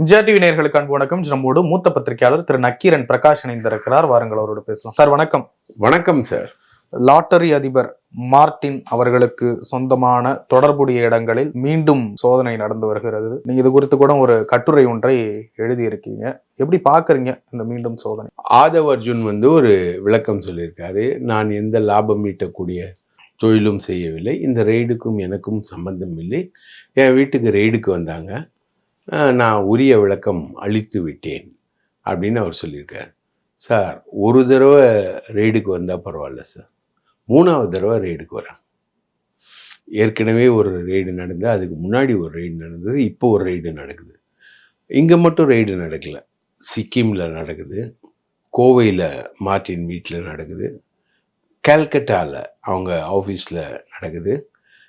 MGR TV நேயர்களுக்கு அன்பு வணக்கம். நம்மோடு மூத்த பத்திரிகையாளர் திரு நக்கீரன் பிரகாஷ் இணைந்திருக்கிறார். வாருங்கள் அவரோடு பேசலாம். சார் வணக்கம். வணக்கம் சார். லாட்டரி அதிபர் மார்டின் அவர்களுக்கு சொந்தமான தொடர்புடைய இடங்களில் மீண்டும் சோதனை நடந்து வருகிறது. நீங்க இது குறித்து கூட ஒரு கட்டுரை ஒன்றை எழுதியிருக்கீங்க. எப்படி பாக்குறீங்க இந்த மீண்டும் சோதனை? ஆதவ் அர்ஜுன் வந்து ஒரு விளக்கம் சொல்லியிருக்காரு. நான் எந்த லாபம் ஈட்டக்கூடிய தொழிலும் செய்யவில்லை. இந்த ரெய்டுக்கும் எனக்கும் சம்பந்தம் இல்லை. என் வீட்டுக்கு ரெய்டுக்கு வந்தாங்க. நான் உரிய விளக்கம் அளித்து விட்டேன் அப்படின்னு அவர் சொல்லியிருக்கார். சார் ஒரு தடவை ரெய்டுக்கு வந்தால் பரவாயில்ல சார். மூணாவது தடவை ரெய்டுக்கு வரேன். ஏற்கனவே ஒரு ரெய்டு நடந்தது அதுக்கு முன்னாடி ஒரு ரெய்டு நடந்தது இப்போ ஒரு ரெய்டு நடக்குது. இங்கே மட்டும் ரெய்டு நடக்கல. சிக்கிமில் நடக்குது கோவையில் மார்ட்டின் வீட்டில் நடக்குது கல்கட்டாவில் அவங்க ஆஃபீஸில் நடக்குது.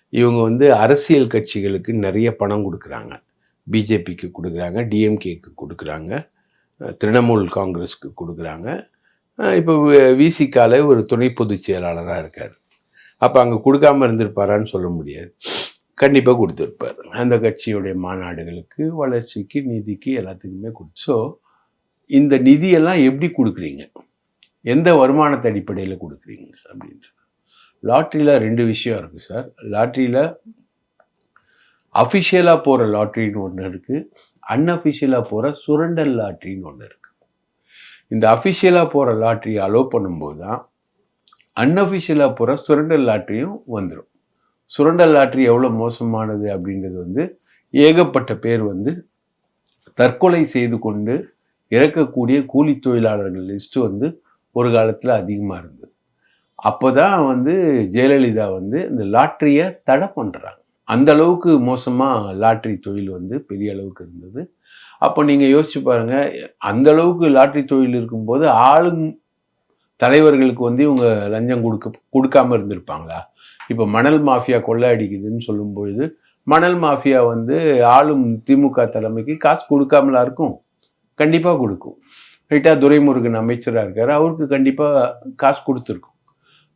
இவங்க வந்து அரசியல் கட்சிகளுக்கு நிறைய பணம் கொடுக்குறாங்க. பிஜேபிக்கு கொடுக்குறாங்க டிஎம்கேக்கு கொடுக்குறாங்க திரிணாமுல் காங்கிரஸ்க்கு கொடுக்குறாங்க. இப்போ விசிகால ஒரு துணை பொதுச் செயலாளராக இருக்கார். அப்போ அங்கே கொடுக்காம இருந்திருப்பாரான்னு சொல்ல முடியாது. கண்டிப்பாக கொடுத்துருப்பார். அந்த கட்சியுடைய மாநாடுகளுக்கு வளர்ச்சிக்கு நிதிக்கு எல்லாத்துக்குமே கொடுத்து ஸோ இந்த நிதியெல்லாம் எப்படி கொடுக்குறீங்க? எந்த வருமானத்தை அடிப்படையில் கொடுக்குறீங்க அப்படின்ட்டு லாட்ரியில் ரெண்டு விஷயம் இருக்குது சார். லாட்ரியில் அஃபிஷியலாக போகிற லாட்ரின்னு ஒன்று இருக்குது அன்அஃபிஷியலாக போகிற சுரண்டல் லாட்ரின்னு ஒன்று இருக்குது இந்த அஃபிஷியலாக போகிற லாட்ரி அலோவ் பண்ணும்போது தான் அன்அஃபிஷியலாக போகிற சுரண்டல் லாட்ரியும் வந்துடும் சுரண்டல் லாட்ரி எவ்வளோ மோசமானது அப்படின்றது வந்து ஏகப்பட்ட பேர் வந்து தற்கொலை செய்து கொண்டு இறக்கக்கூடிய கூலி தொழிலாளர்கள் லிஸ்ட்டு வந்து ஒரு காலத்தில் அதிகமாக இருந்தது. அப்போ தான் வந்து ஜெயலலிதா வந்து இந்த லாட்ரியை தடை பண்ணுறாங்க அந்த அளவுக்கு மோசமாக லாட்ரி தொழில் வந்து பெரிய அளவுக்கு இருந்தது. அப்போ நீங்கள் யோசிச்சு பாருங்கள் அந்த அளவுக்கு லாட்ரி தொழில் இருக்கும்போது ஆளும் தலைவர்களுக்கு வந்து இவங்க லஞ்சம் கொடுக்க கொடுக்காம இருந்திருப்பாங்களா? இப்போ மணல் மாஃபியா கொள்ளை அடிக்குதுன்னு சொல்லும்பொழுது மணல் மாஃபியா வந்து ஆளும் திமுக தலைமைக்கு காசு கொடுக்காமலா இருக்கும்? கண்டிப்பாக கொடுக்கும். ரைட்டாக துரைமுருகன் அமைச்சராக இருக்கார் அவருக்கு கண்டிப்பாக காசு கொடுத்துருக்கும்.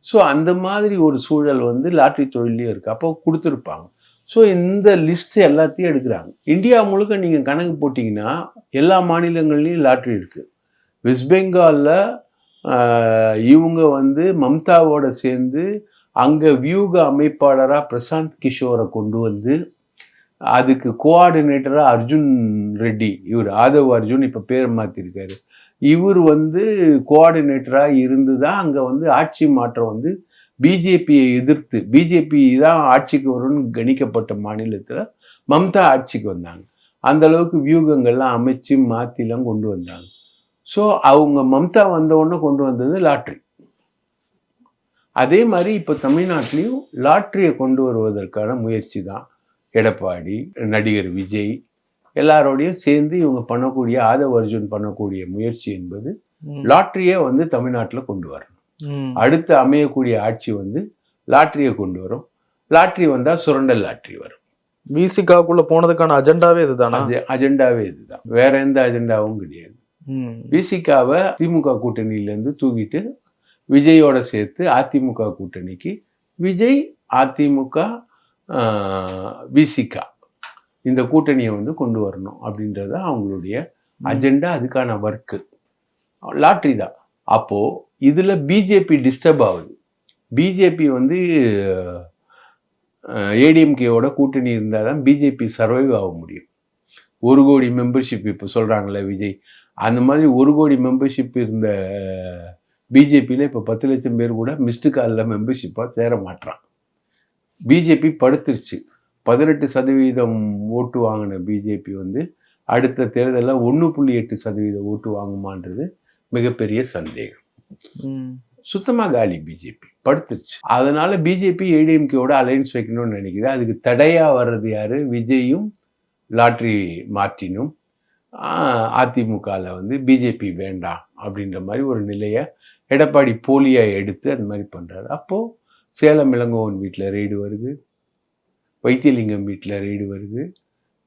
ஸோ அந்த மாதிரி ஒரு சூழல் வந்து லாட்ரி தொழிலையும் இருக்குது அப்போ கொடுத்துருப்பாங்க. ஸோ இந்த லிஸ்ட் எல்லாத்தையும் எடுக்கிறாங்க. இந்தியா முழுக்க நீங்கள் கணக்கு போட்டிங்கன்னா எல்லா மாநிலங்கள்லேயும் லாட்ரி இருக்குது வெஸ்ட் பெங்காலில் இவங்க வந்து மம்தாவோட சேர்ந்து அங்கே வியூக அமைப்பாளராக பிரசாந்த் கிஷோரை கொண்டு வந்து அதுக்கு கோஆர்டினேட்டராக அர்ஜுன் ரெட்டி. இவர் ஆதவ் அர்ஜுன் இப்போ பேர் மாற்றிருக்காரு இவர் வந்து கோஆர்டினேட்டராக இருந்து தான் அங்கே வந்து ஆட்சி மாற்றம் வந்து பிஜேபியை எதிர்த்து பிஜேபி தான் ஆட்சிக்கு வரும்னு கணிக்கப்பட்ட மாநிலத்தில் மம்தா ஆட்சிக்கு வந்தாங்க. அந்த அளவுக்கு வியூகங்கள்லாம் அமைச்சு மாற்றிலாம் கொண்டு வந்தாங்க. ஸோ அவங்க மம்தா வந்த உடனே கொண்டு வந்தது லாட்ரி. அதே மாதிரி இப்போ தமிழ்நாட்டிலையும் லாட்ரியை கொண்டு வருவதற்கான முயற்சி தான். எடப்பாடி நடிகர் விஜய் எல்லாரோடையும் சேர்ந்து இவங்க பண்ணக்கூடிய ஆதவ் அர்ஜுன் பண்ணக்கூடிய முயற்சி என்பது லாட்ரியை வந்து தமிழ்நாட்டில் கொண்டு வரணும். அடுத்து அமையக்கூடிய ஆட்சி வந்து லாட்ரியை கொண்டு வரும். லாட்ரி வந்தால் சுரண்டல் லாட்ரி வரும். விசிகாவுக்குள்ள போனதுக்கான அஜெண்டாவே இதுதானா? அது அஜெண்டாவே இதுதான். வேற எந்த அஜெண்டாவும் கிடையாது. விசிகாவை திமுக கூட்டணியிலேருந்து தூக்கிட்டு விஜயோட சேர்த்து அதிமுக கூட்டணிக்கு விஜய் அதிமுக விசிகா இந்த கூட்டணியை வந்து கொண்டு வரணும் அப்படின்றது அவங்களுடைய அஜெண்டா. அதுக்கான ஒர்க்கு லாட்ரி தான். அப்போ இதில் பிஜேபி டிஸ்டர்ப் ஆகுது. பிஜேபி வந்து ஏடிஎம்கேவோட கூட்டணி இருந்தால் தான் பிஜேபி சர்வைவ் ஆக முடியும். ஒரு கோடி மெம்பர்ஷிப் இப்போ சொல்கிறாங்களே விஜய் அந்த மாதிரி ஒரு கோடி மெம்பர்ஷிப் இருந்த பிஜேபியில் இப்போ பத்து லட்சம் பேர் கூட மிஸ்டு காலில் மெம்பர்ஷிப்பாக சேர மாட்டுறான் பிஜேபி படுத்துருச்சு. பதினெட்டு சதவீதம் ஓட்டு வாங்கின பிஜேபி வந்து அடுத்த தேர்தலில் ஒன்று புள்ளி எட்டு சதவீத ஓட்டு வாங்குமான்றது மிகப்பெரிய சந்தேகம். சுத்தமா சுத்தமாக காலி பிஜேபி படுத்துருச்சு அதனால பிஜேபி ஏடிஎம்கேவோட அலையன்ஸ் வைக்கணும்னு நினைக்குது அதுக்கு தடையா வர்றது யாரு? விஜயும் லாட்ரி மார்ட்டினும். அதிமுகவில் வந்து பிஜேபி வேண்டாம் அப்படின்ற மாதிரி ஒரு நிலையை எடப்பாடி போலியா எடுத்து அந்த மாதிரி பண்றாரு. அப்போ சேலம் இளங்கோவன் வீட்டில் ரெய்டு வருது. வைத்தியலிங்கம் வீட்டில் ரெய்டு வருது.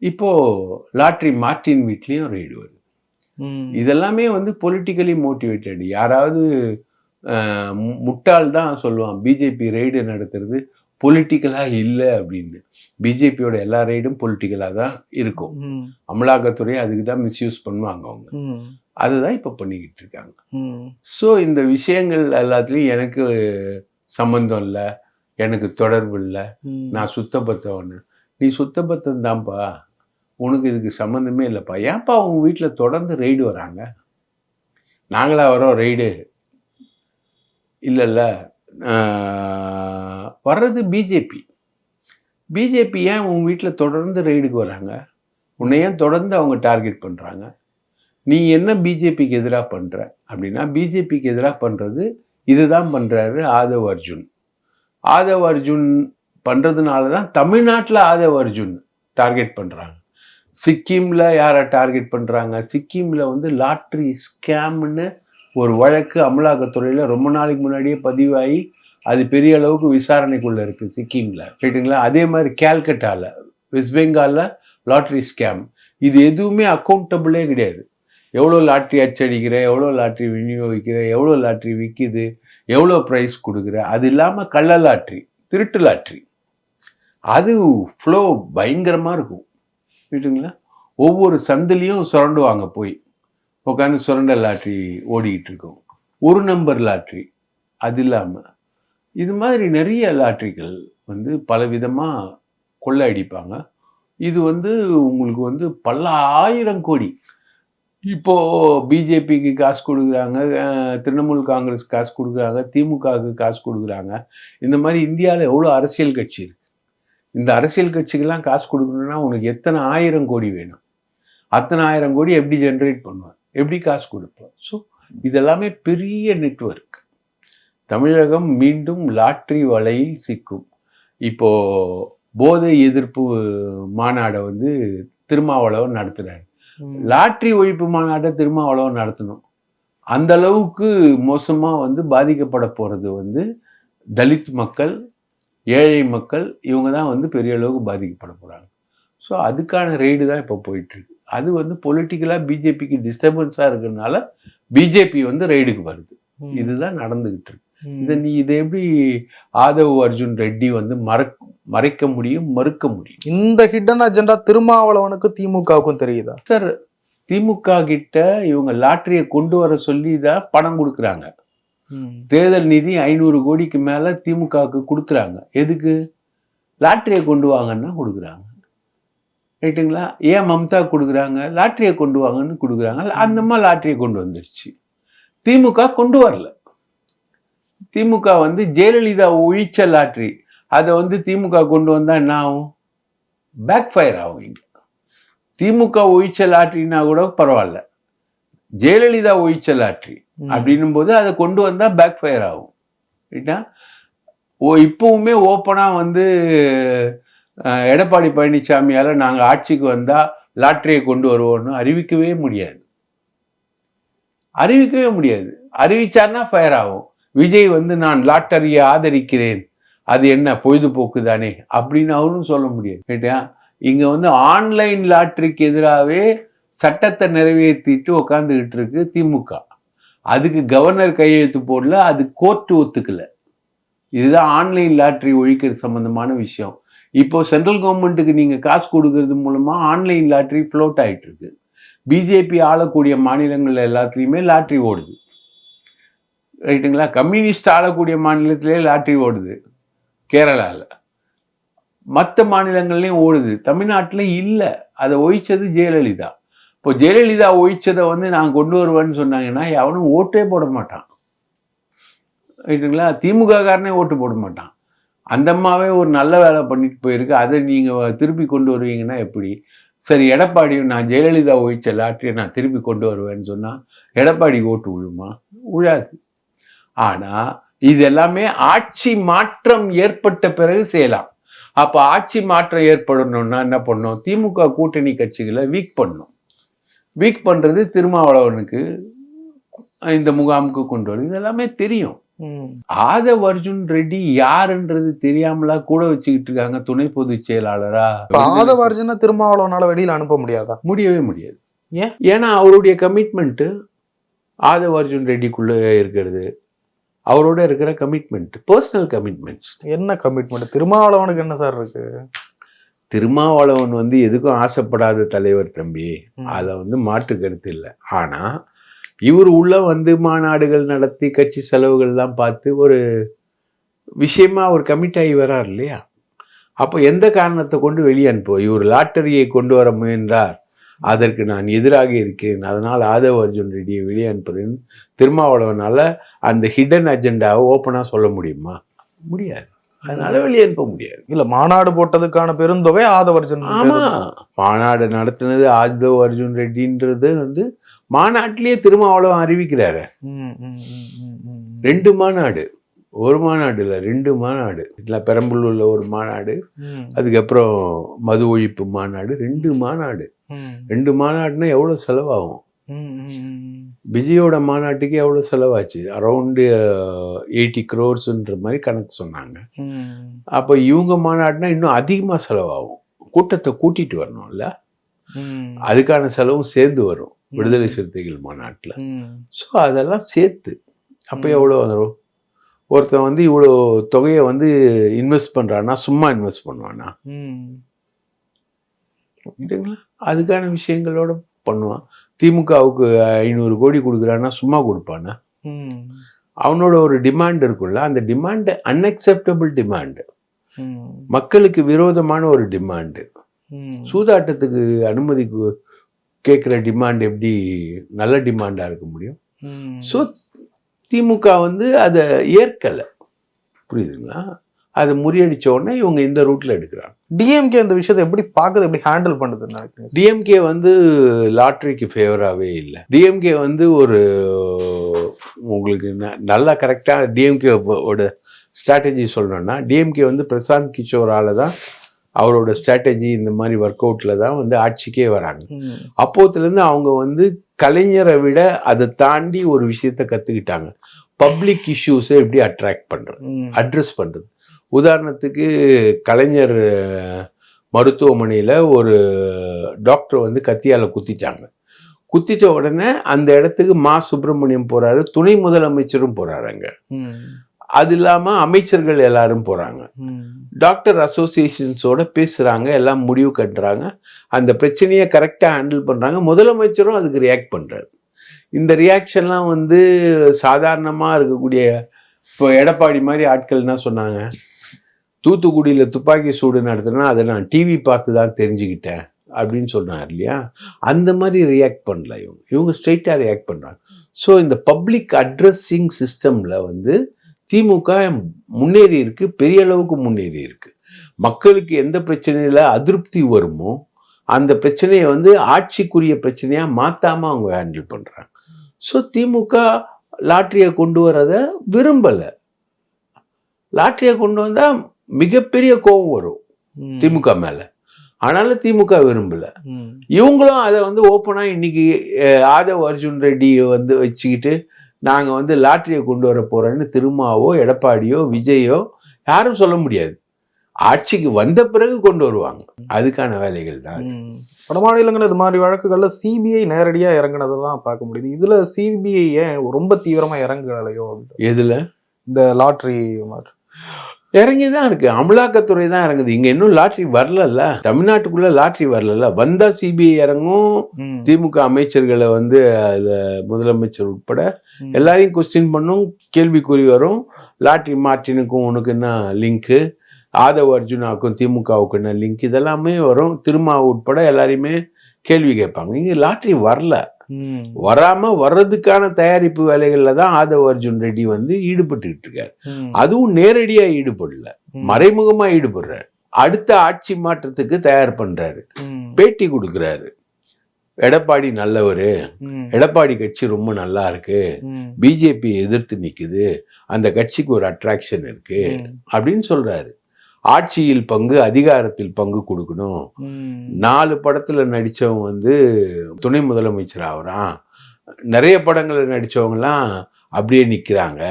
இப்போ லாட்ரி மார்ட்டின் வீட்லேயும் ரெய்டு வருது. இதெல்லாமே வந்து பொலிட்டிக்கலி மோட்டிவேட்டட் யாராவது முட்டாள் தான் சொல்லுவான் பிஜேபி ரெய்டு நடத்துறது பொலிட்டிக்கலா இல்லை அப்படின்னு. பிஜேபியோட எல்லா ரைடும் பொலிட்டிக்கலா தான் இருக்கும். அமலாக்கத்துறை அதுக்கு தான் மிஸ்யூஸ் பண்ணுவாங்க அவங்க. அதுதான் இப்போ பண்ணிக்கிட்டு இருக்காங்க. ஸோ இந்த விஷயங்கள் எல்லாத்துலேயும் எனக்கு சம்மந்தம் இல்லை எனக்கு தொடர்பு இல்லை. நான் சுத்தபத்தவன்னு நீ சுத்தபத்தம் தான்ப்பா. உனக்கு இதுக்கு சம்மந்தமே இல்லைப்பா. ஏன்ப்பா உங்க வீட்டில் தொடர்ந்து ரெய்டு வராங்க? நாங்களா வரோம் ரெய்டு இல்லைல்ல. வர்றது பிஜேபி பிஜேபி ஏன் உங்கள் வீட்டில் தொடர்ந்து ரெய்டுக்கு வராங்க? உன்னை ஏன் தொடர்ந்து அவங்க டார்கெட் பண்ணுறாங்க நீ என்ன பிஜேபிக்கு எதிராக பண்ணுற அப்படின்னா பிஜேபிக்கு எதிராக பண்ணுறது இதுதான் பண்ணுறாரு ஆதவ் அர்ஜுன். ஆதவ் அர்ஜுன் பண்ணுறதுனால தான் தமிழ்நாட்டில் ஆதவ் அர்ஜுன் டார்கெட் பண்ணுறாங்க சிக்கிமில் யாரை டார்கெட் பண்ணுறாங்க சிக்கிமில் வந்து லாட்ரி ஸ்கேம்னு ஒரு வழக்கு அமலாக்கத்துறையில் ரொம்ப நாளைக்கு முன்னாடியே பதிவாகி அது பெரிய அளவுக்கு விசாரணைக்குள்ளே இருக்குது சிக்கிமில். ரைட்டுங்களா அதே மாதிரி கேல்கட்டாவில் வெஸ்ட் பெங்காலில் லாட்ரி ஸ்கேம் இது எதுவுமே அக்கௌண்டபிளே கிடையாது. எவ்வளோ லாட்ரி அச்சடிக்கிற எவ்வளோ லாட்ரி விநியோகிக்கிற எவ்வளோ லாட்ரி விற்கிது எவ்வளோ ப்ரைஸ் கொடுக்குற அது இல்லாமல் கள்ள லாட்ரி திருட்டு லாட்ரி அது ஃப்ளோ பயங்கரமாக இருக்கும். புரியுதுங்களா ஒவ்வொரு சந்திலையும் சுரண்டுவாங்க போய். உட்காந்து சுரண்ட லாட்ரி ஓடிக்கிட்டு இருக்கும். ஒரு நம்பர் லாட்ரி. அது இல்லாமல் இது மாதிரி நிறைய லாட்ரிகள் வந்து பலவிதமாக கொள்ளை அடிப்பாங்க இது வந்து உங்களுக்கு வந்து பல ஆயிரம் கோடி. இப்போ பிஜேபிக்கு காசு கொடுக்குறாங்க திரிணாமுல் காங்கிரஸ் காசு கொடுக்குறாங்க திமுகவுக்கு காசு கொடுக்குறாங்க. இந்த மாதிரி இந்தியாவில் எவ்வளோ அரசியல் கட்சி இருக்குது இந்த அரசியல் கட்சிக்கெல்லாம் காசு கொடுக்கணும்னா உனக்கு எத்தனை ஆயிரம் கோடி வேணும்? அத்தனை ஆயிரம் கோடி எப்படி ஜென்ரேட் பண்ணுவார் எப்படி காசு கொடுப்பார் ஸோ இதெல்லாமே பெரிய நெட்வொர்க் தமிழகம் மீண்டும் லாட்ரி வலையில் சிக்கும். இப்போ போதை எதிர்ப்பு மாநாடை வந்து திருமாவளவன் நடத்துறாரு. லாட்ரி ஒழிப்பு மாநாட்டை திருமாவளவன் நடத்தணும். அந்த அளவுக்கு மோசமா வந்து பாதிக்கப்பட போறது வந்து தலித் மக்கள் ஏழை மக்கள் இவங்க தான் வந்து பெரிய அளவுக்கு பாதிக்கப்பட போறாங்க ஸோ அதுக்கான ரெய்டு தான் இப்போ போயிட்டு இருக்கு அது வந்து பொலிட்டிக்கலாக பிஜேபிக்கு டிஸ்டர்பன்ஸாக இருக்கிறதுனால பிஜேபி வந்து ரெய்டுக்கு வருது. இதுதான் நடந்துகிட்டு இருக்கு. இதை நீ இதை எப்படி ஆதவ் அர்ஜுன் ரெட்டி வந்து மறக் மறைக்க முடியும் மறுக்க முடியும் இந்த ஹிடன் அஜெண்டா திருமாவளவனுக்கு திமுகவுக்கும் தெரியுதா சார் திமுக கிட்ட இவங்க லாட்டரியை கொண்டு வர சொல்லி தான் பணம் கொடுக்குறாங்க. தேர்தல் நிதி ஐநூறு கோடிக்கு மேல திமுகவுக்கு கொடுக்குறாங்க. எதுக்கு? லாட்ரியை கொண்டு வாங்கன்னா கொடுக்குறாங்க. ரைட்டுங்களா ஏன் மம்தா கொடுக்குறாங்க? லாட்ரியை கொண்டு வாங்கன்னு கொடுக்குறாங்க. அந்த மாதிரி லாட்டரியை கொண்டு வந்துடுச்சு திமுக கொண்டு வரல. திமுக வந்து ஜெயலலிதா ஒழிச்ச லாட்ரி அதை வந்து திமுக கொண்டு வந்தா என்ன ஆகும்? பேக் ஃபயர் ஆகும் இங்க. திமுக ஒழிச்ச லாட்டரினா கூட பரவாயில்ல. ஜெயலலிதா ஒழிச்ச லாட்டரி ம். அப்படின்னும் போது அதை கொண்டு வந்தா பேக் ஃபயர் ஆகும் ஓ இப்பவுமே ஓப்பனா வந்து எடப்பாடி பழனிசாமியால நாங்க ஆட்சிக்கு வந்தா லாட்டரியை கொண்டு வருவோம்னு அறிவிக்கவே முடியாது. அறிவிக்கவே முடியாது. அறிவிச்சார்னா ஃபயர் ஆகும். விஜய் வந்து நான் லாட்டரியை ஆதரிக்கிறேன். அது என்ன பொழுதுபோக்கு தானே? அப்படின்னு அவரும் சொல்ல முடியாது. இங்க வந்து ஆன்லைன் லாட்டரிக்கு எதிராகவே சட்டத்தை நிறைவேற்றிட்டு உக்காந்துக்கிட்டு இருக்கு திமுக. அதுக்கு கவர்னர் கையெழுத்து போடல அது கோர்ட்டு ஒத்துக்கல. இதுதான் ஆன்லைன் லாட்ரி ஒழிக்கிறது சம்பந்தமான விஷயம். இப்போ சென்ட்ரல் கவர்மெண்ட்டுக்கு நீங்கள் காசு கொடுக்கறது மூலமாக ஆன்லைன் லாட்ரி ஃப்ளோட் ஆயிட்டு இருக்கு பிஜேபி ஆளக்கூடிய மாநிலங்கள் எல்லாத்துலேயுமே லாட்ரி ஓடுது. ரைட்டுங்களா? கம்யூனிஸ்ட் ஆளக்கூடிய மாநிலத்திலே லாட்ரி ஓடுது. கேரளாவில் மற்ற மாநிலங்கள்லேயும் ஓடுது. தமிழ்நாட்டில் இல்லை. அதை ஒழிச்சது ஜெயலலிதா. இப்போ ஜெயலலிதா ஒழிச்சதை வந்து நான் கொண்டு வருவேன்னு சொன்னாங்கன்னா எவனும் ஓட்டே போட மாட்டான். ரைட்டுங்களா திமுக காரனே ஓட்டு போட மாட்டான். அந்த அம்மாவே ஒரு நல்ல வேலை பண்ணிட்டு போயிருக்கு. அதை நீங்கள் திருப்பி கொண்டு வருவீங்கன்னா எப்படி? சரி எடப்பாடி நான் ஜெயலலிதா ஒழிச்ச லாட்டரியை நான் திருப்பி கொண்டு வருவேன்னு சொன்னால் எடப்பாடி ஓட்டு விழுமா? விழாது. ஆனால் இது எல்லாமே ஆட்சி மாற்றம் ஏற்பட்ட பிறகு செய்யலாம். அப்போ ஆட்சி மாற்றம் ஏற்படணும்னா என்ன பண்ணும் திமுக கூட்டணி கட்சிகளை வீக் பண்ணும் வீக் பண்ணுறது திருமாவளவனுக்கு இந்த முகாமுக்கு கொண்டு வரும் இது எல்லாமே தெரியும். ஆதவ் அர்ஜுன் ரெட்டி யாருன்றது தெரியாமலா கூட வச்சுக்கிட்டு இருக்காங்க துணை பொதுச் செயலாளரா? ஆதவ அர்ஜுன திருமாவளவனால வெளியில அனுப்ப முடியாதா? முடியவே முடியாது. ஏன்? ஏன்னா அவருடைய கமிட்மெண்ட் ஆதவ் அர்ஜுன் ரெட்டிக்குள்ள இருக்கிறது. அவரோட இருக்கிற கமிட்மெண்ட் பர்சனல் கமிட்மெண்ட்ஸ் என்ன கமிட்மெண்ட் திருமாவளவனுக்கு என்ன சார் இருக்கு? திருமாவளவன் வந்து எதுக்கும் ஆசைப்படாத தலைவர் தம்பி. அதுல வந்து மாற்று கருத்து இல்லை. ஆனா இவர் உள்ள வந்து மாநாடுகள் நடத்தி கட்சி செலவுகள்லாம் பார்த்து ஒரு விஷயமா அவர் கமிட் ஆகி வரார் இல்லையா? அப்போ எந்த காரணத்தை கொண்டு வெளியே அனுப்புவோம் இவர் லாட்டரியை கொண்டு வர முயன்றார். அதற்கு நான் எதிராக இருக்கிறேன். அதனால் ஆதவ அர்ஜுன் ரெட்டியை வெளியே அனுப்புறேன்னு திருமாவளவனால அந்த ஹிடன் அஜெண்டாவை ஓப்பனாக சொல்ல முடியுமா? முடியாது. அதனால வெளியே அனுப்ப முடியாது. இல்ல மாநாடு போட்டதுக்கான பெருந்தொகை ஆதவர்ஜன் ஆமா. மாநாடு நடத்தினது ஆதவ் அர்ஜுன் ரெட்டின்றது வந்து மாநாட்டிலேயே திருமாவளவன் அறிவிக்கிறாரு. ரெண்டு மாநாடு. ஒரு மாநாடு இல்லை ரெண்டு மாநாடு. இல்லை பெரம்பலூர்ல ஒரு மாநாடு. அதுக்கப்புறம் மது ஒழிப்பு மாநாடு. ரெண்டு மாநாடு. ரெண்டு மாநாடுனா எவ்வளோ செலவாகும். விஜயோட மாநாட்டுக்கு எவ்வளோ செலவாச்சு? அரௌண்டு எயிட்டி க்ரோர்ஸ்ன்ற மாதிரி கணக்கு சொன்னாங்க. அப்போ இவங்க மாநாடுனா இன்னும் அதிகமாக செலவாகும். கூட்டத்தை கூட்டிட்டு வரணும்ல. அதுக்கான செலவும் சேர்ந்து வரும். விடுதலை சிறுத்தைகள் மாநாட்டில். ஸோ அதெல்லாம் சேர்த்து. அப்போ. எவ்வளோ வந்துடும் ஒருத்தன் வந்து இவ்வளோ தொகையை வந்து இன்வெஸ்ட் பண்ணுறான்னா சும்மா இன்வெஸ்ட் பண்ணுவானா? அதுக்கான விஷயங்களோட பண்ணுவான். திமுகவுக்கு ஐநூறு கோடி கொடுக்குறான்னா சும்மா கொடுப்பானா. அவனோட ஒரு டிமாண்ட் இருக்குல்ல அந்த டிமாண்டு அன்அக்செப்டபிள் டிமாண்டு. மக்களுக்கு விரோதமான ஒரு டிமாண்டு. சூதாட்டத்துக்கு அனுமதி கேட்குற டிமாண்ட் எப்படி நல்ல டிமாண்டாக இருக்க முடியும். ஸோ திமுக வந்து அதை ஏற்கலை புரியுதுங்களா அதை முறியடிச்ச உடனே இவங்க இந்த ரூட்ல எடுக்கிறாங்க. டிஎம்கே இந்த விஷயத்தை எப்படி பாக்குது எப்படி ஹேண்டில் நினைக்கிறீங்க டிஎம்கே வந்து லாட்ரிக்கு ஃபேவராகவே இல்லை. டிஎம்கே வந்து ஒரு உங்களுக்கு நல்லா கரெக்டாக டிஎம்கே ஓட ஸ்ட்ராட்டஜி சொல்லணும்னா டிஎம்கே வந்து பிரசாந்த் கிஷோரால தான் அவரோட ஸ்ட்ராட்டஜி இந்த மாதிரி ஒர்க் அவுட்டில் தான் வந்து ஆட்சிக்கே வராங்க. அப்போத்துலேருந்து அவங்க வந்து கலைஞரை விட அதை தாண்டி ஒரு விஷயத்த கற்றுக்கிட்டாங்க பப்ளிக் இஷ்யூஸை எப்படி அட்ராக்ட் பண்ணுறது. அட்ரஸ் பண்ணுறது உதாரணத்துக்கு கலைஞர் மருத்துவமனையில் ஒரு டாக்டர் வந்து கத்தியால் குத்திட்டாங்க. குத்திட்ட உடனே அந்த இடத்துக்கு மா. சுப்பிரமணியம் போறாரு துணை முதலமைச்சரும் போறாருங்க ம். அது இல்லாம அமைச்சர்கள் எல்லாரும் போறாங்க. டாக்டர் அசோசியேஷன்ஸோட பேசுறாங்க எல்லாம் முடிவு கட்டுறாங்க. அந்த பிரச்சனையை கரெக்டாக ஹேண்டில் பண்றாங்க. முதலமைச்சரும் அதுக்கு ரியாக்ட் பண்றாரு. இந்த ரியாக்ஷன்லாம் வந்து சாதாரணமாக இருக்கக்கூடிய இப்போ எடப்பாடி மாதிரி ஆட்கள் என்ன சொன்னாங்க. தூத்துக்குடியில் துப்பாக்கி சூடு நடத்துனா அதை நான் டிவி பார்த்து தான் தெரிஞ்சுக்கிட்டேன் அப்படின்னு சொன்னார் இல்லையா? அந்த மாதிரி ரியாக்ட் பண்ணல இவங்க. இவங்க ஸ்ட்ரெயிட்டாக ரியாக்ட் பண்ணுறாங்க ஸோ இந்த பப்ளிக் அட்ரஸிங் சிஸ்டமில் வந்து திமுக முன்னேறி இருக்கு பெரிய அளவுக்கு முன்னேறி இருக்கு. மக்களுக்கு எந்த பிரச்சனையில் அதிருப்தி வருமோ அந்த பிரச்சனையை வந்து ஆட்சிக்குரிய பிரச்சனையாக மாற்றாமல் அவங்க ஹேண்டில் பண்ணுறாங்க ஸோ திமுக லாட்ரியை கொண்டு வரத விரும்பலை. லாட்ரியை கொண்டு வந்தால் மிகப்பெரிய கோபம் வரும். திமுக மேல ஆனாலும் திமுக விரும்பல. இவங்களும் அதை வந்து ஓப்பனா இன்னைக்கு ஆதவ் அர்ஜுன் ரெட்டியை வந்து வச்சுக்கிட்டு நாங்க வந்து லாட்டரியை கொண்டு வர போறோன்னு திருமாவோ எடப்பாடியோ விஜயோ யாரும் சொல்ல முடியாது ஆட்சிக்கு வந்த பிறகு கொண்டு வருவாங்க அதுக்கான வேலைகள் தான். வட மாநிலங்கள் இது மாதிரி வழக்குகள்ல சிபிஐ நேரடியா இறங்குனதெல்லாம் பார்க்க முடியுது இதுல சிபிஐ ஏன் ரொம்ப தீவிரமா இறங்கலையோ. எதுல இந்த லாட்ரி மாதிரி இறங்கி தான் இருக்கு. அமலாக்கத்துறை தான் இறங்குது. இங்க இன்னும் லாட்டரி வரலல்ல. தமிழ்நாட்டுக்குள்ள லாட்டரி வரலல்ல. வந்தா சிபிஐ இறங்கும். திமுக அமைச்சர்களை வந்து அதுல முதலமைச்சர் உட்பட. எல்லாரையும் கொஸ்டின் பண்ணும். கேள்விக்குறி வரும். லாட்ரி மார்ட்டினுக்கும் உனக்கு என்ன லிங்க்கு? ஆதவ் அர்ஜுனாவுக்கும் திமுகவுக்கு என்ன லிங்க்? இதெல்லாமே வரும். திருமா உட்பட எல்லாரையுமே கேள்வி கேட்பாங்க. இங்க லாட்ரி வரல. வராம வர்றதுக்கான தயாரிப்பு வேலைகள்ல தான் ஆதவ் அர்ஜுன் ரெட்டி வந்து ஈடுபட்டுக்கிட்டு இருக்காரு. அதுவும் நேரடியா ஈடுபடல. மறைமுகமா ஈடுபடுறாரு அடுத்த ஆட்சி மாற்றத்துக்கு தயார் பண்றாரு. பேட்டி கொடுக்குறாரு எடப்பாடி நல்லவரு. எடப்பாடி கட்சி ரொம்ப நல்லா இருக்கு. பிஜேபி எதிர்த்து நிக்குது அந்த கட்சிக்கு ஒரு அட்ராக்ஷன் இருக்கு. அப்படின்னு சொல்றாரு ஆட்சியில் பங்கு அதிகாரத்தில் பங்கு கொடுக்கணும். நாலு படத்துல நடிச்சவங்க வந்து துணை முதலமைச்சர் ஆகுறான் நிறைய படங்கள்ல நடிச்சவங்கலாம் அப்படியே நிக்கிறாங்க.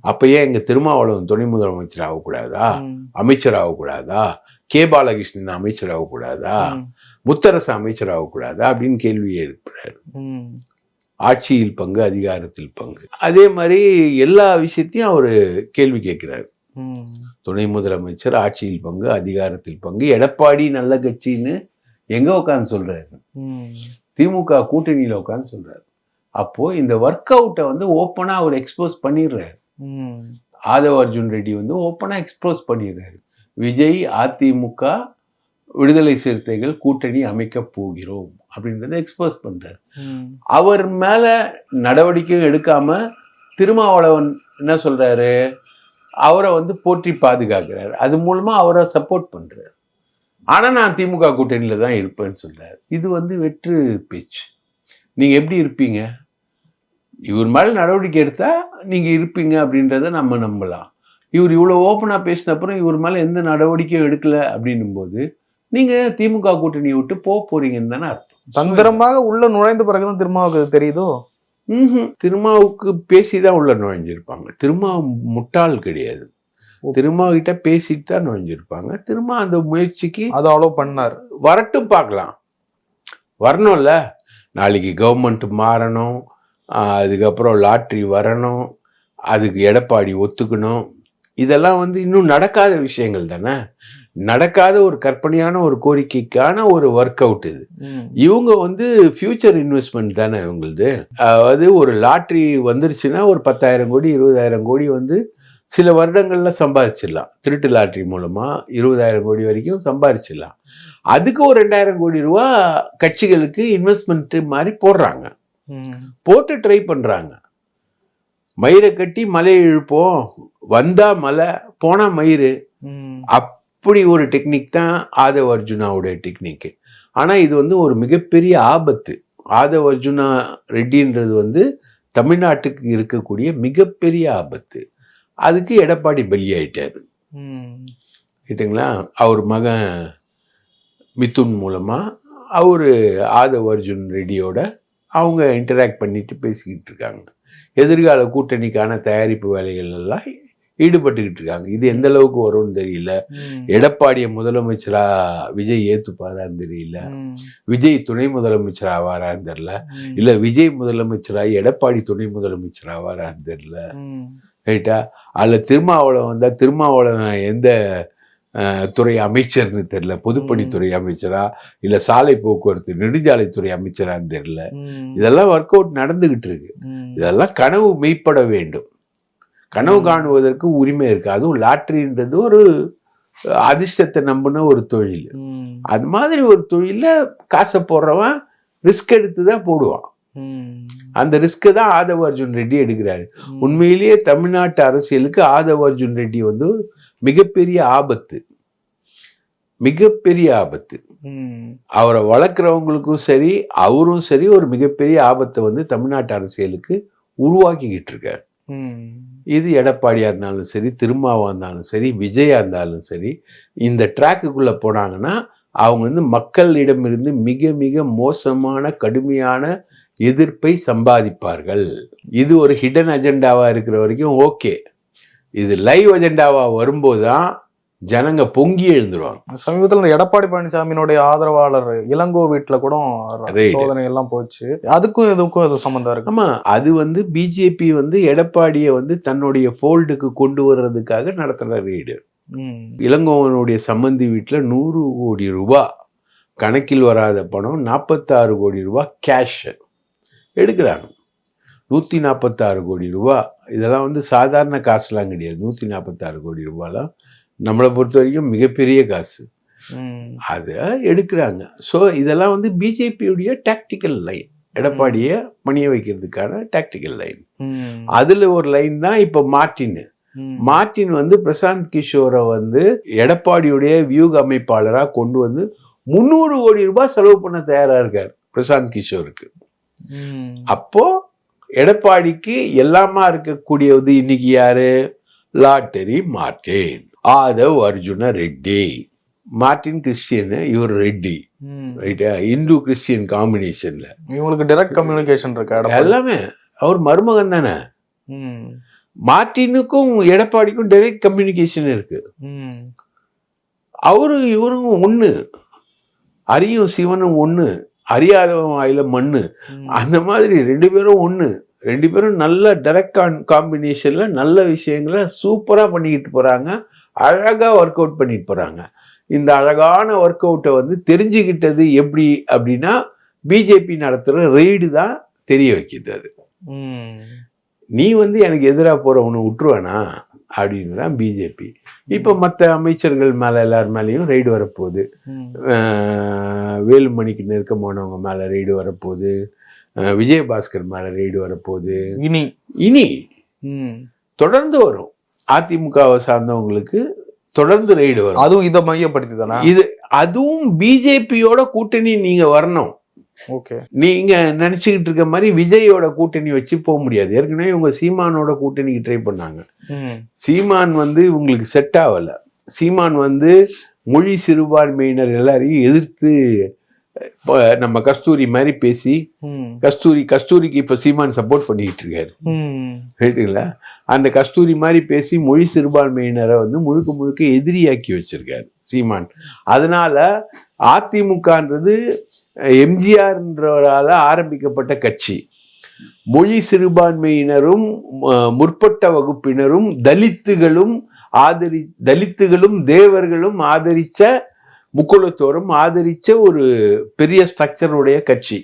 அப்ப ஏன் எங்க திருமாவளவன் துணை முதலமைச்சர் ஆகக்கூடாதா. அமைச்சர் ஆகக்கூடாதா கே பாலகிருஷ்ணன் அமைச்சர் ஆகக்கூடாதா. முத்தரசு அமைச்சர் ஆகக்கூடாதா அப்படின்னு கேள்வி எழுப்புறாரு. ஆட்சியில் பங்கு அதிகாரத்தில் பங்கு அதே மாதிரி எல்லா விஷயத்தையும் அவர் கேள்வி கேட்கிறார். துணை முதலமைச்சர் ஆட்சியில் பங்கு அதிகாரத்தில் பங்கு. எடப்பாடி நல்ல கட்சின்னு எங்க உட்காந்து சொல்றாரு. திமுக கூட்டணியில உட்காந்து சொல்றாரு. அப்போ இந்த ஒர்க் அவுட்டை வந்து ஓப்பனா அவர் எக்ஸ்போஸ் பண்ணிடுறாரு. ஆதவ் அர்ஜுன் ரெட்டி வந்து ஓப்பனா எக்ஸ்போஸ் பண்ணிடுறாரு. விஜய் அதிமுக விடுதலை சிறுத்தைகள் கூட்டணி அமைக்க போகிறோம் அப்படின்றத எக்ஸ்போஸ் பண்றாரு. ம். அவர் மேல நடவடிக்கையும் எடுக்காம திருமாவளவன் என்ன சொல்றாரு? அவரை வந்து போற்றி பாதுகாக்கிறார். அது மூலமா அவரை சப்போர்ட் பண்ணுறார் ஆனா நான் திமுக கூட்டணியில தான் இருப்பேன்னு சொல்கிறார் இது வந்து வெற்று பேச்சு. நீங்க எப்படி இருப்பீங்க? இவர் மேலே நடவடிக்கை எடுத்தா நீங்க இருப்பீங்க அப்படின்றத நம்ம நம்பலாம். இவர் இவ்வளோ ஓப்பனாக பேசின அப்புறம் இவர் மேலே எந்த நடவடிக்கையும் எடுக்கலை அப்படின்னும் போது நீங்கள் திமுக கூட்டணியை விட்டு போக போறீங்கன்னு தானே அர்த்தம். தந்திரமாக உள்ள நுழைந்த பிறகுதான் திருமாவுக்கு தெரியுதோ? திருமாவுக்கு பேசிதான் உள்ள நுழைஞ்சிருப்பாங்க. திருமா முட்டாள் கிடையாது. திருமா கிட்ட பேசிட்டு தான் நுழைஞ்சிருப்பாங்க. திரும்ப அந்த முயற்சிக்கு அது அவ்வளோ பண்ணார். வரட்டும் பார்க்கலாம். வரணும்ல. நாளைக்கு கவர்மெண்ட் மாறணும். அதுக்கப்புறம் லாட்ரி வரணும். அதுக்கு எடப்பாடி ஒத்துக்கணும். இதெல்லாம் வந்து இன்னும் நடக்காத விஷயங்கள் தானே? நடக்காத ஒரு கற்பனையான ஒரு கோரிக்கைக்கான ஒரு ஒர்க் அவுட் இது. இவங்க வந்து ஃபியூச்சர் இன்வெஸ்ட்மெண்ட் தானே இவங்களுது? அதாவது ஒரு லாட்ரி வந்துருச்சுன்னா ஒரு பத்தாயிரம் கோடி இருபதாயிரம் கோடி வந்து சில வருடங்கள்ல சம்பாதிச்சிடலாம். திருட்டு லாட்ரி மூலமா இருபதாயிரம் கோடி வரைக்கும் சம்பாதிச்சிடலாம். அதுக்கு ஒரு ரெண்டாயிரம் கோடி ரூபா கட்சிகளுக்கு இன்வெஸ்ட்மெண்ட் மாதிரி போடுறாங்க. போட்டு ட்ரை பண்றாங்க. மயிரை கட்டி மலையை இழுப்போம். வந்தா மலை போனா மயிறு. அப்படி ஒரு டெக்னிக் தான் ஆதவ் அர்ஜுனாவுடைய டெக்னிக் ஆனா இது வந்து ஒரு மிகப்பெரிய ஆபத்து. ஆதவ் அர்ஜுனா ரெட்டின்றது வந்து தமிழ்நாட்டுக்கு இருக்கக்கூடிய மிகப்பெரிய ஆபத்து. அதுக்கு எடப்பாடி பலியாயிட்டாரு. ம். ரைட்டுங்களா அவர் மகன் மிதுன் மூலமா அவரு ஆதவ் அர்ஜுன் ரெட்டியோட அவங்க இன்டராக்ட் பண்ணிட்டு பேசிக்கிட்டு இருக்காங்க. எதிர்கால கூட்டணிக்கான தயாரிப்பு வேலைகள் எல்லாம் ஈடுபட்டுக்கிட்டு இருக்காங்க இது எந்த அளவுக்கு வரும்னு தெரியல. எடப்பாடிய முதலமைச்சரா விஜய் ஏத்துப்பாரான்னு தெரியல. விஜய் துணை முதலமைச்சர் ஆவாரான்னு தெரியல. இல்ல விஜய் முதலமைச்சரா எடப்பாடி துணை முதலமைச்சர் ஆவாரான்னு தெரியல. ரைட்டா அதுல திருமாவளவன் வந்தா திருமாவளவன் எந்த துறை அமைச்சர்னு தெரியல பொதுப்பணித்துறை அமைச்சரா இல்ல சாலை போக்குவரத்து நெடுஞ்சாலைத்துறை அமைச்சரான்னு தெரியல. இதெல்லாம் ஒர்க் அவுட் நடந்துகிட்டு இருக்கு. இதெல்லாம் கனவு மெய்ப்பட வேண்டும் கனவு. காணுவதற்கு உரிமை இருக்கு அதுவும் லாட்டரின்றது ஒரு அதிர்ஷ்டத்தை நம்பின ஒரு தொழில். அது மாதிரி ஒரு தொழில காசை போடுறவன் ரிஸ்க் எடுத்து தான் போடுவான். அந்த ரிஸ்க்கை தான் ஆதவ அர்ஜுன் ரெட்டி எடுக்கிறாரு. உண்மையிலேயே தமிழ்நாட்டு அரசியலுக்கு ஆதவ அர்ஜுன் ரெட்டி வந்து மிகப்பெரிய ஆபத்து. மிகப்பெரிய ஆபத்து. அவரை வளர்க்குறவங்களுக்கும் சரி அவரும் சரி ஒரு மிகப்பெரிய ஆபத்தை வந்து தமிழ்நாட்டு அரசியலுக்கு உருவாக்கிக்கிட்டு இருக்காரு. இது எடப்பாடியா இருந்தாலும் சரி திருமாவா இருந்தாலும் சரி விஜயா இருந்தாலும் சரி இந்த ட்ராக்குக்குள்ள போனாங்கன்னா அவங்க வந்து மக்களிடமிருந்து மிக மிக மோசமான கடுமையான எதிர்ப்பை சம்பாதிப்பார்கள். இது ஒரு ஹிடன் அஜெண்டாவா இருக்கிற வரைக்கும் ஓகே. இது லைவ் அஜெண்டாவா வரும்போது தான் ஜனங்க பொங்கி எழுந்துருவாங்க. சமீபத்துல இந்த எடப்பாடி பழனிசாமியினுடைய ஆதரவாளர் இளங்கோ வீட்டுல கூட. சோதனை எல்லாம் போச்சு. அதுக்கும் இதுக்கும் இது சம்பந்தம் இருக்கு. ஆமா அது வந்து பிஜேபி வந்து எடப்பாடியை வந்து தன்னுடைய ஃபோல்டுக்கு கொண்டு வர்றதுக்காக நடத்துற ரெய்டு ம். இளங்கோவனுடைய சம்பந்தி வீட்டில் நூறு கோடி ரூபாய் கணக்கில் வராத பணம் நாற்பத்தாறு கோடி ரூபாய் கேஷ் எடுக்கிறாங்க. நூற்றி நாற்பத்தாறு கோடி ரூபாய் இதெல்லாம் வந்து சாதாரண காசுலாம் கிடையாது நூற்றி நாற்பத்தாறு கோடி ரூபாய்லாம் நம்மளை பொறுத்த வரைக்கும் மிகப்பெரிய காசு. அதை எடுக்கிறாங்க ஸோ இதெல்லாம் வந்து பிஜேபியுடைய டாக்டிக்கல் லைன் எடப்பாடியை பணிய வைக்கிறதுக்கான டாக்டிக்கல் லைன். அதுல ஒரு லைன் தான் இப்போ மார்டின். மார்டின் வந்து பிரசாந்த் கிஷோரை வந்து எடப்பாடியுடைய வியூக அமைப்பாளரா கொண்டு வந்து முந்நூறு கோடி ரூபாய் செலவு பண்ண தயாரா இருக்கார் பிரசாந்த் கிஷோருக்கு. அப்போ எடப்பாடிக்கு எல்லாமா இருக்கக்கூடியது இன்னைக்கு யாரு? Lottery Martin Aadhav Arjuna Reddy. Martin Christian இவர் ரெட்டி. ரைட்டா? இந்து கிறிஸ்டியன் காம்பினேஷன்ல. இவங்களுக்கு டைரக்ட் கம்யூனிகேஷன் இருக்கு. எல்லாமே. அவர் மருமகன் தானே. மார்டினுக்கும் எடப்பாடிக்கும் டைரக்ட் கம்யூனிகேஷன் இருக்கு. அவரு இவரும் ஒண்ணு. அரியும் சிவனும் ஒண்ணு. அறியாதவன் வாயில மண்ணு. ம். அந்த மாதிரி ரெண்டு பேரும் ஒண்ணு. ரெண்டு பேரும் நல்ல டைரக்ட் காம்பினேஷன்ல நல்ல விஷயங்களை சூப்பரா பண்ணிக்கிட்டு போறாங்க. அழகா ஒர்க் அவுட் பண்ணிட்டு போறாங்க. இந்த அழகான ஒர்க் அவுட்டை வந்து தெரிஞ்சுக்கிட்டது எப்படி அப்படின்னா பிஜேபி நடத்துற ரெய்டு தான் தெரிய வைக்கிது அது. நீ வந்து எனக்கு எதிராக போறவனை விட்டுருவானா அப்படின்னு தான் பிஜேபி இப்போ மற்ற அமைச்சர்கள் மேலே எல்லார் மேலேயும் ரெய்டு வரப்போகுது. வேலுமணிக்கு நெருக்கமானவங்க மேலே ரெய்டு வரப்போகுது. விஜயபாஸ்கர் மேலே ரெய்டு வரப்போகுது. இனி. இனி. தொடர்ந்து வரும். அதிமுகவை சார்ந்தவங்களுக்கு தொடர்ந்து ரெய்டு வரும். அதுவும் இதை மையப்படுத்தி தானே இது அதுவும் பிஜேபியோட கூட்டணி நீங்க வரணும். நீங்க நினைச்சுக்கிட்டு இருக்க மாதிரி விஜயோட கூட்டணி வச்சு போக முடியாது. ஏற்கனவே இவங்க சீமானோட கூட்டணிக்கு ட்ரை பண்ணாங்க. சீமான் வந்து உங்களுக்கு செட் ஆகல. சீமான் வந்து மொழி சிறுபான்மையினர் எல்லாரையும் எதிர்த்து நம்ம கஸ்தூரி மாதிரி பேசி. கஸ்தூரி கஸ்தூரிக்கு இப்ப சீமான் சப்போர்ட் பண்ணிட்டு இருக்காரு. ரைட்டுங்களா அந்த கஸ்தூரி மாதிரி பேசி மொழி சிறுபான்மையினரை வந்து முழுக்க முழுக்க எதிரியாக்கி வச்சிருக்காரு சீமான். அதனால அதிமுகன்றது எம்ஜிஆர்ன்றவரால் ஆரம்பிக்கப்பட்ட கட்சி. மொழி சிறுபான்மையினரும் முற்பட்ட வகுப்பினரும் தலித்துகளும் ஆதரி தலித்துகளும் தேவர்களும் ஆதரித்த முக்குலத்தோரும் ஆதரித்த ஒரு பெரிய ஸ்ட்ரக்சருடைய கட்சி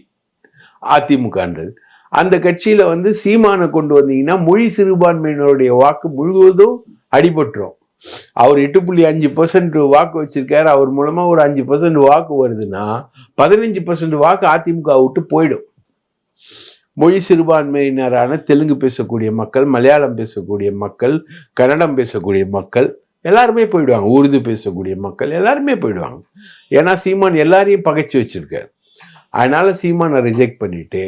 அதிமுகன்றது. அந்த கட்சியில் வந்து சீமானை கொண்டு வந்தீங்கன்னா மொழி சிறுபான்மையினருடைய வாக்கு முழுவதும் அடிபட்டுரும். அவர் எட்டு புள்ளி அஞ்சு பர்சன்ட் வாக்கு வச்சிருக்காரு. அவர் மூலமா ஒரு அஞ்சு பர்சன்ட் வாக்கு வருதுன்னா பதினஞ்சு பர்சன்ட் வாக்கு அதிமுக விட்டு போயிடும். மொழி சிறுபான்மையினரான தெலுங்கு பேசக்கூடிய மக்கள் மலையாளம் பேசக்கூடிய மக்கள் கன்னடம் பேசக்கூடிய மக்கள் எல்லாருமே போயிடுவாங்க. உருது பேசக்கூடிய மக்கள் எல்லாருமே போயிடுவாங்க. ஏன்னா சீமான் எல்லாரையும் பகைச்சு வச்சிருக்காரு. அதனால சீமானை ரிஜெக்ட் பண்ணிட்டு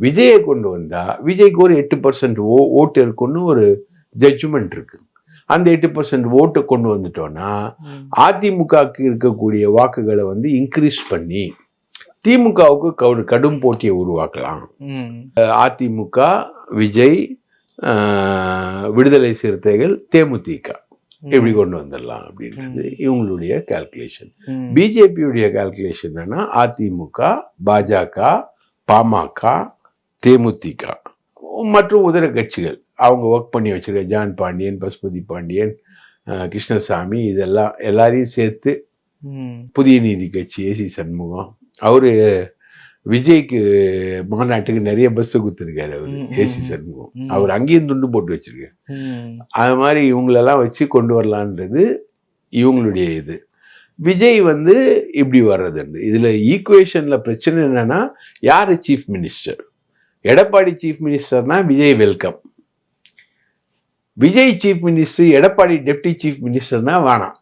விஜயை கொண்டு வந்தா விஜய்க்கு ஒரு எட்டு பர்சன்ட் ஓ ஓட்டு இருக்குன்னு ஒரு ஜட்ஜ்மெண்ட் இருக்குது அந்த எட்டு பர்சன்ட் ஓட்டு கொண்டு வந்துட்டோம்னா ம். அதிமுகவுக்கு இருக்கக்கூடிய வாக்குகளை வந்து இன்க்ரீஸ் பண்ணி திமுகவுக்கு ஒரு கடும் போட்டியை உருவாக்கலாம். அதிமுக விஜய் விடுதலை சிறுத்தைகள் தேமுதிக இப்படி கொண்டு வந்துடலாம் அப்படின்றது இவங்களுடைய கால்குலேஷன். பிஜேபியுடைய கால்குலேஷன் என்னன்னா அதிமுக பாஜக பாமக தேமுதிக மற்றும் உதர கட்சிகள் அவங்க ஒர்க் பண்ணி வச்சிருக்க ஜான் பாண்டியன் பசுபதி பாண்டியன் கிருஷ்ணசாமி இதெல்லாம் எல்லாரையும் சேர்த்து. புதிய நீதி கட்சி ஏசி சண்முகம் அவரு விஜய்க்கு மாநாட்டுக்கு நிறைய பஸ் கொடுத்துருக்காரு அவரு ஏசி. சண்முகம். அவர் அங்கேயும் துண்டு போட்டு வச்சிருக்காரு. அது மாதிரி இவங்களெல்லாம் வச்சு கொண்டு வரலான்றது இவங்களுடைய இது விஜய் வந்து இப்படி வர்றதுண்டு இதுல ஈக்குவேஷன்ல பிரச்சனை என்னன்னா யாரு chief minister Edappadi chief மினிஸ்டர்னா Vijay welcome Vijay chief minister Edappadi deputy chief மினிஸ்டர்னா வேணாம்.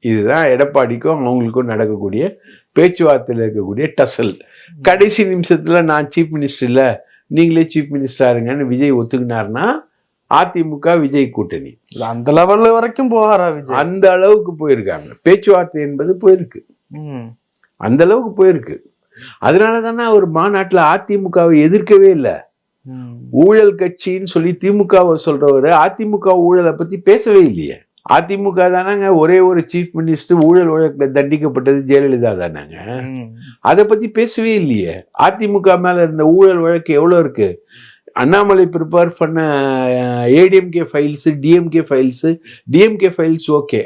இதுதான் எடப்பாடிக்கும் அவங்களுக்கும் நடக்கக்கூடிய பேச்சுவார்த்தையில் இருக்கக்கூடிய டசல். கடைசி நிமிஷத்துல நான் சீஃப் மினிஸ்டர் இல்ல நீங்களே சீஃப் மினிஸ்டர் இருங்கன்னு விஜய் ஒத்துக்கினார்னா அதிமுக விஜய் கூட்டணி. அந்த லெவல்ல வரைக்கும் போகாரா விஜய்? அந்த அளவுக்கு போயிருக்காங்க. பேச்சுவார்த்தை என்பது போயிருக்கு. ம். அந்த அளவுக்கு போயிருக்கு. அதனால தானே அவர் மாநாட்டில் அதிமுகவை எதிர்க்கவே இல்லை. ஊழல் கட்சின்னு சொல்லி திமுகவை சொல்றவரு அதிமுக ஊழலை பத்தி பேசவே இல்லையே. அதிமுக தானங்க ஒரே ஒரு சீஃப் மினிஸ்டர் ஊழல் வழக்கில் தண்டிக்கப்பட்டது ஜெயலலிதா தானேங்க. அதை பத்தி பேசவே இல்லையே. அதிமுக மேல இருந்த ஊழல் வழக்கு எவ்வளவு இருக்கு? அண்ணாமலை ப்ரிப்பேர் பண்ண ADMK files DMK files DMK files okay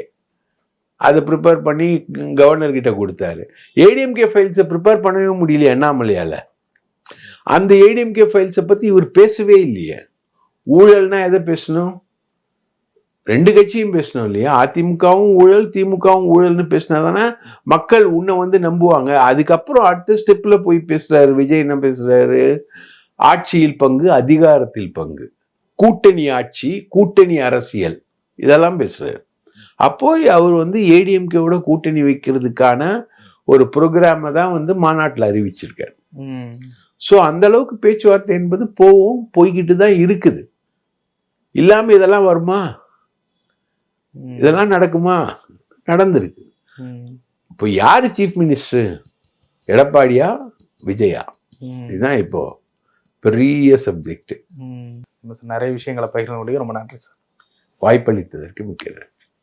அதை ப்ரிப்பேர் பண்ணி கவர்னர் கிட்ட கொடுத்தாரு. ஏடிஎம்கே ஃபைல்ஸை ப்ரிப்பேர் பண்ணவே முடியல அண்ணாமலையால. அந்த ஏடிஎம்கே ஃபைல்ஸை பற்றி இவர் பேசவே இல்லையே. ஊழல்னா எதை பேசணும்? ரெண்டு கட்சியும் பேசணும் இல்லையா? அதிமுகவும் ஊழல் திமுகவும் ஊழல்னு பேசினா தானே மக்கள் உன்னை வந்து நம்புவாங்க. அதுக்கப்புறம் அடுத்த ஸ்டெப்பில் போய் பேசுகிறாரு விஜய் என்ன பேசுறாரு? ஆட்சியில் பங்கு அதிகாரத்தில் பங்கு. கூட்டணி ஆட்சி கூட்டணி அரசியல். இதெல்லாம் பேசுகிறாரு அப்போ அவர் வந்து ஏடிஎம்கேவோட கூட்டணி வைக்கிறதுக்கான ஒரு ப்ரோக்ராமை தான் வந்து மாநாட்டில் அறிவிச்சிருக்காரு. ஸோ அந்த அளவுக்கு பேச்சுவார்த்தை என்பது போவும் போய்கிட்டு தான் இருக்குது. இல்லாம இதெல்லாம் வருமா. இதெல்லாம் நடக்குமா? நடந்திருக்கு. இப்போ யாரு சீஃப் மினிஸ்டர் எடப்பாடியா? விஜயா. இதுதான் இப்போ பெரிய சப்ஜெக்ட். நிறைய விஷயங்களை பகிர்ந்து முடியும் ரொம்ப நன்றி சார். வாய்ப்பளித்ததற்கு மிக்க நன்றி.